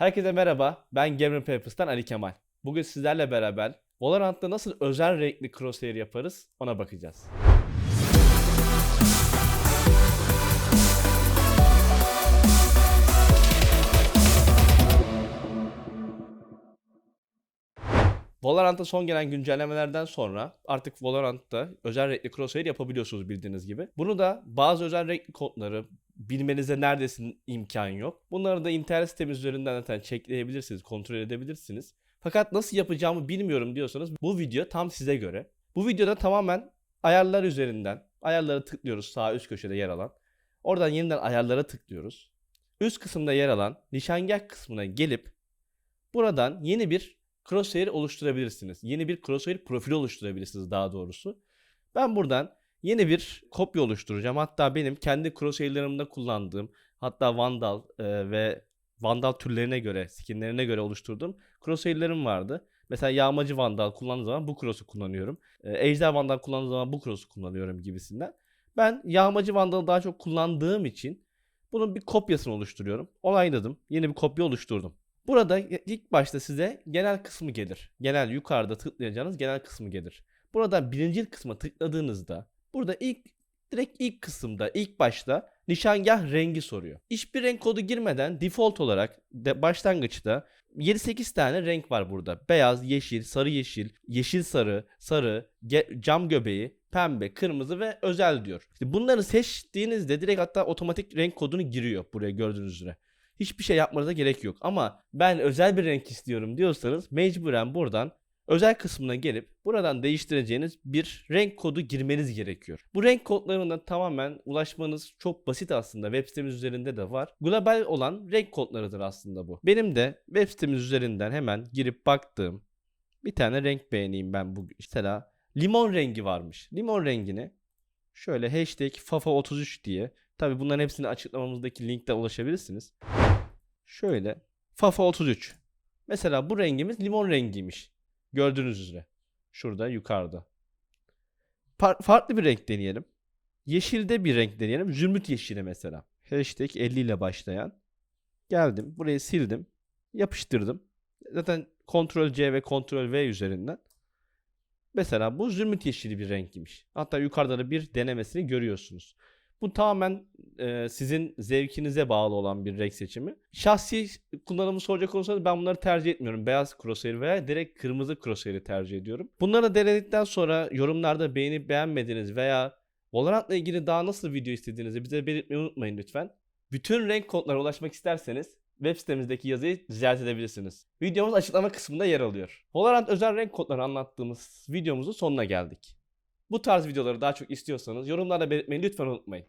Herkese merhaba, ben Gamer Papers'tan Ali Kemal. Bugün sizlerle beraber Valorant'ta nasıl özel renkli crosshair yaparız ona bakacağız. Valorant'a son gelen güncellemelerden sonra artık Valorant'ta özel renkli crosshair yapabiliyorsunuz bildiğiniz gibi. Bunu da bazı özel renkli kodları bilmenize neredeyse imkan yok. Bunları da internet sitemiz üzerinden zaten checkleyebilirsiniz, kontrol edebilirsiniz. Fakat nasıl yapacağımı bilmiyorum diyorsanız bu video tam size göre. Bu videoda tamamen ayarlar üzerinden ayarlara tıklıyoruz sağ üst köşede yer alan. Oradan yeniden ayarlara tıklıyoruz. Üst kısımda yer alan nişangah kısmına gelip buradan yeni bir crosshair oluşturabilirsiniz. Yeni bir crosshair profili oluşturabilirsiniz daha doğrusu. Ben buradan yeni bir kopya oluşturacağım. Hatta benim kendi crosshair'larımda kullandığım hatta Vandal e, ve Vandal türlerine göre, skinlerine göre oluşturduğum crosshair'lerim vardı. Mesela yağmacı Vandal kullandığım zaman bu cross'u kullanıyorum. E, Ejder Vandal kullandığım zaman bu cross'u kullanıyorum gibisinden. Ben yağmacı Vandal'ı daha çok kullandığım için bunun bir kopyasını oluşturuyorum. Onayladım. Yeni bir kopya oluşturdum. Burada ilk başta size genel kısmı gelir. Genel yukarıda tıklayacağınız genel kısmı gelir. Burada birinci kısma tıkladığınızda burada ilk direkt ilk kısımda ilk başta nişangah rengi soruyor. Hiçbir renk kodu girmeden default olarak de başlangıçta 7-8 tane renk var burada. Beyaz, yeşil, sarı yeşil, yeşil sarı, sarı, cam göbeği, pembe, kırmızı ve özel diyor. İşte bunları seçtiğinizde direkt hatta otomatik renk kodunu giriyor buraya gördüğünüz üzere hiçbir şey yapmanıza gerek yok. Ama ben özel bir renk istiyorum diyorsanız mecburen buradan özel kısmına gelip buradan değiştireceğiniz bir renk kodu girmeniz gerekiyor. Bu renk kodlarına tamamen ulaşmanız çok basit aslında. Web sitemiz üzerinde de var. Global olan renk kodlarıdır aslında bu. Benim de web sitemiz üzerinden hemen girip baktığım bir tane renk beğeneyim ben bu. Mesela limon rengi varmış. Limon rengini şöyle hashtag fafa33 diye Tabi bunların hepsini açıklamamızdaki linkte ulaşabilirsiniz. Şöyle Fafa 33. Mesela bu rengimiz limon rengiymiş. Gördüğünüz üzere. Şurada yukarıda. Par- farklı bir renk deneyelim. Yeşilde bir renk deneyelim. Zümrüt yeşili mesela. Hashtag 50 ile başlayan. Geldim. Burayı sildim. Yapıştırdım. Zaten Ctrl C ve Ctrl V üzerinden. Mesela bu zümrüt yeşili bir renkmiş. Hatta yukarıda da bir denemesini görüyorsunuz. Bu tamamen e, sizin zevkinize bağlı olan bir renk seçimi. Şahsi kullanımı soracak olursanız ben bunları tercih etmiyorum. Beyaz crosshair veya direkt kırmızı crosshair'i tercih ediyorum. Bunları denedikten sonra yorumlarda beğenip beğenmediğiniz veya Valorant'la ilgili daha nasıl video istediğinizi bize belirtmeyi unutmayın lütfen. Bütün renk kodlarına ulaşmak isterseniz web sitemizdeki yazıyı ziyaret edebilirsiniz. Videomuz açıklama kısmında yer alıyor. Valorant özel renk kodlarını anlattığımız videomuzun sonuna geldik. Bu tarz videoları daha çok istiyorsanız yorumlarda belirtmeyi lütfen unutmayın.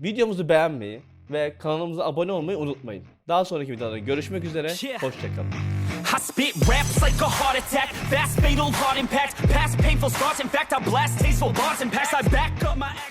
Videomuzu beğenmeyi ve kanalımıza abone olmayı unutmayın. Daha sonraki videolarda görüşmek üzere. Hoşçakalın. I spit raps like a heart attack, fast fatal heart impact, past painful scars. In fact, I blast tasteful bars and pass. I back up my.